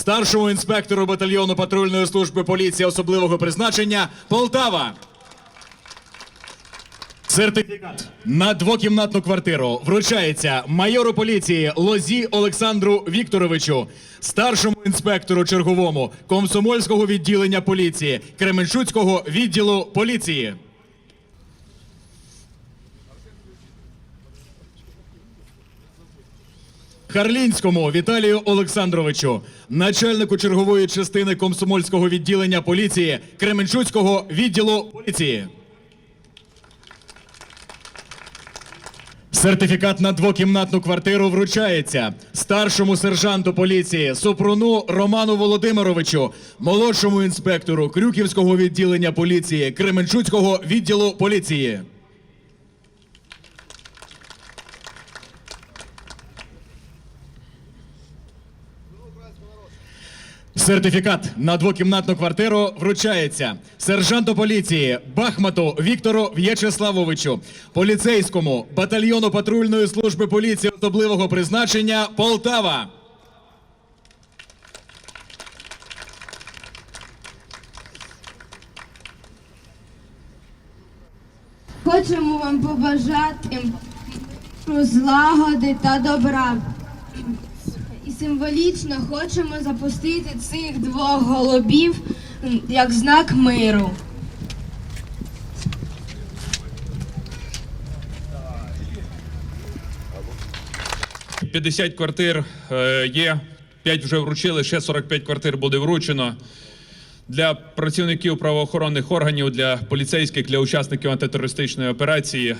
старшому інспектору батальйону патрульної служби поліції особливого призначення Полтава. Сертифікат на двокімнатну квартиру вручається майору поліції Лозі Олександру Вікторовичу, старшому інспектору черговому комсомольського відділення поліції Кременчуцького відділу поліції. Харлінському Віталію Олександровичу, начальнику чергової частини комсомольського відділення поліції Кременчуцького відділу поліції. Сертифікат на двокімнатну квартиру вручається старшому сержанту поліції Супруну Роману Володимировичу, молодшому інспектору Крюківського відділення поліції Кременчуцького відділу поліції. Сертифікат на двокімнатну квартиру вручається сержанту поліції Бахмату Віктору В'ячеславовичу, поліцейському батальйону патрульної служби поліції особливого призначення Полтава. Хочемо вам побажати миру, злагоди та добра. І символічно хочемо запустити цих двох голубів як знак миру. Е, 50 квартир е, є, 5 вже вручили, ще 45 квартир буде вручено. Для працівників правоохоронних органів, для поліцейських, для учасників антитерористичної операції.